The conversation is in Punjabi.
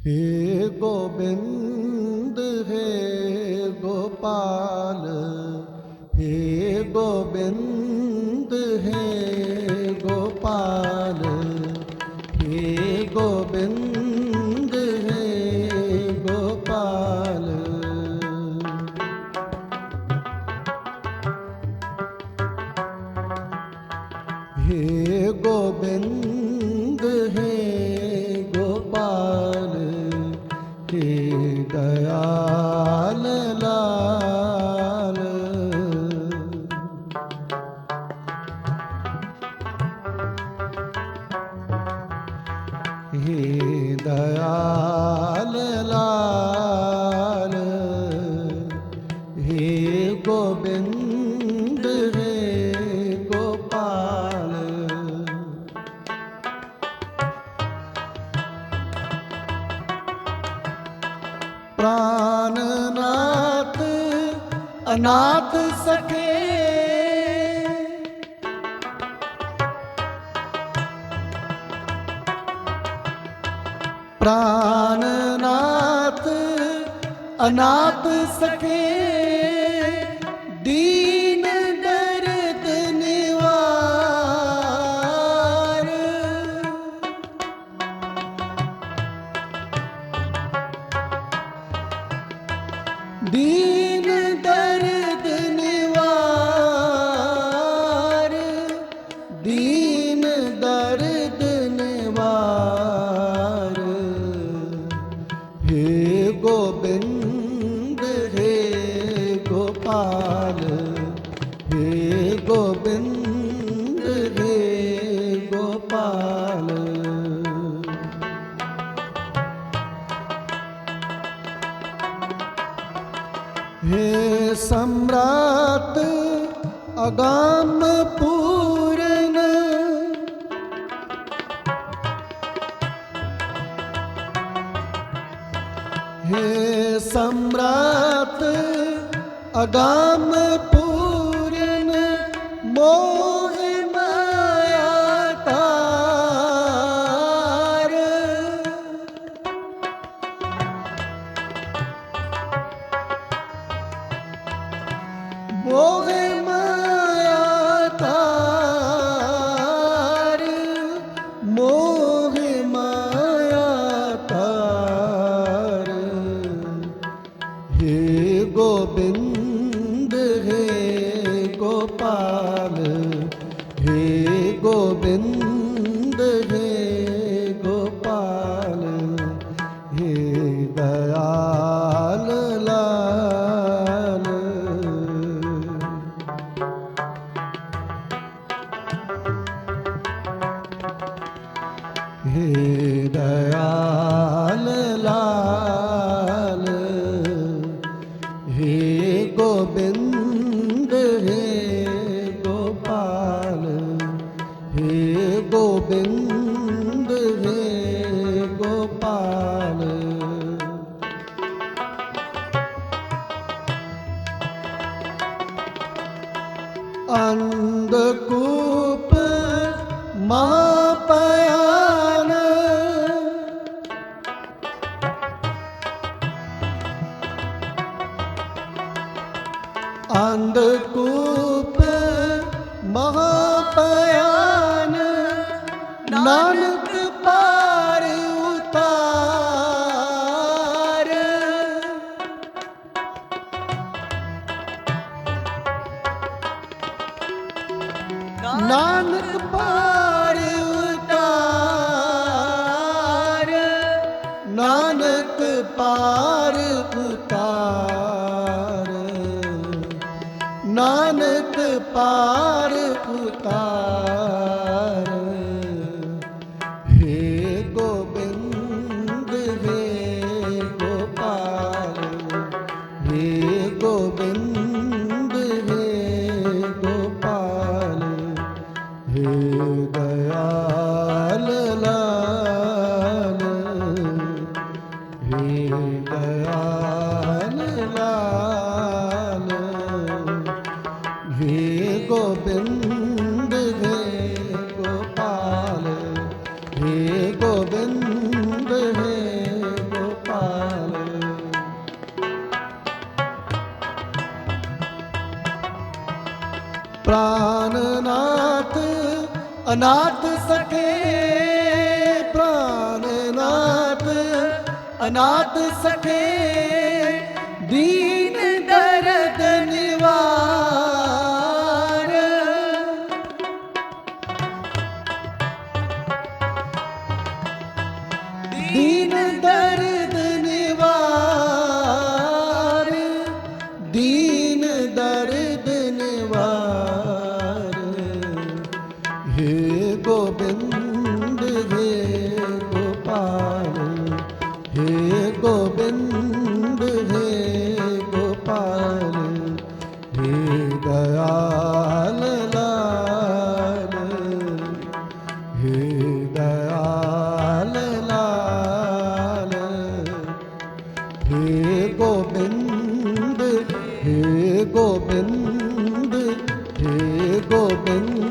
हे गोविंद हे गोपाल हे गोविंद हे गोपाल हे गोविंद हे गोपाल हे गोविंद हे ਪ੍ਰਾਨ ਨਾਥ ਅਨਾਥ ਸਕੇ ਪ੍ਰਾਨ ਨਾਥ ਅਨਾਥ ਸਕੇ ਗੋਬਿੰਦ ਹੈ ਗੋਪਾਲ ਹੈ ਗੋਬਿੰਦ ਹੈ ਗੋਪਾਲ ਹੈ ਸਮਰਾਟ ਅਗਾਮ ਪੂ ਹੈ ਸਮਰਾਤ ਅਗਾਮ ਪੂਰਨ ਮੋਹ ਮਾਇਆ ਤਾਰ। ਮੋਹ ਹੇ ਦਇਆਲ ਲਾਲ ਹੇ ਗੋਬਿੰਦ ਹੇ ਗੋਪਾਲ ਹੇ ਗੋਬਿੰਦ ਹੇ ਗੋਪਾਲ ਅੰਧ ਕੂਪ ਮਾ ਅੰਧਕੂਪ ਮਹਾਪਿਆਨ ਨਾਨਕ ਪਾਰ ਉਤਾਰ। ਨਾਨਕ ਪਾਰ ਉਤਾਰ। ਨਾਨਕ ਪਾਰ ਨਾਨਕ ਪਾਰ ਉਤਾਰ। ਹੇ ਗੋਬਿੰਦ ਹੇ ਗੋਪਾਲ ਹੇ ਹੇ ਗੋਬਿੰਦ ਹੇ ਗੋਪਾਲ। ਪ੍ਰਾਨਨਾਥ ਅਨਾਥ ਸਖੇ ਪ੍ਰਾਨਨਾਥ ਅਨਾਥ ਸਖੇ ਦੀ हे दयाल लाल हे गोविंद हे गोविंद हे गोविंद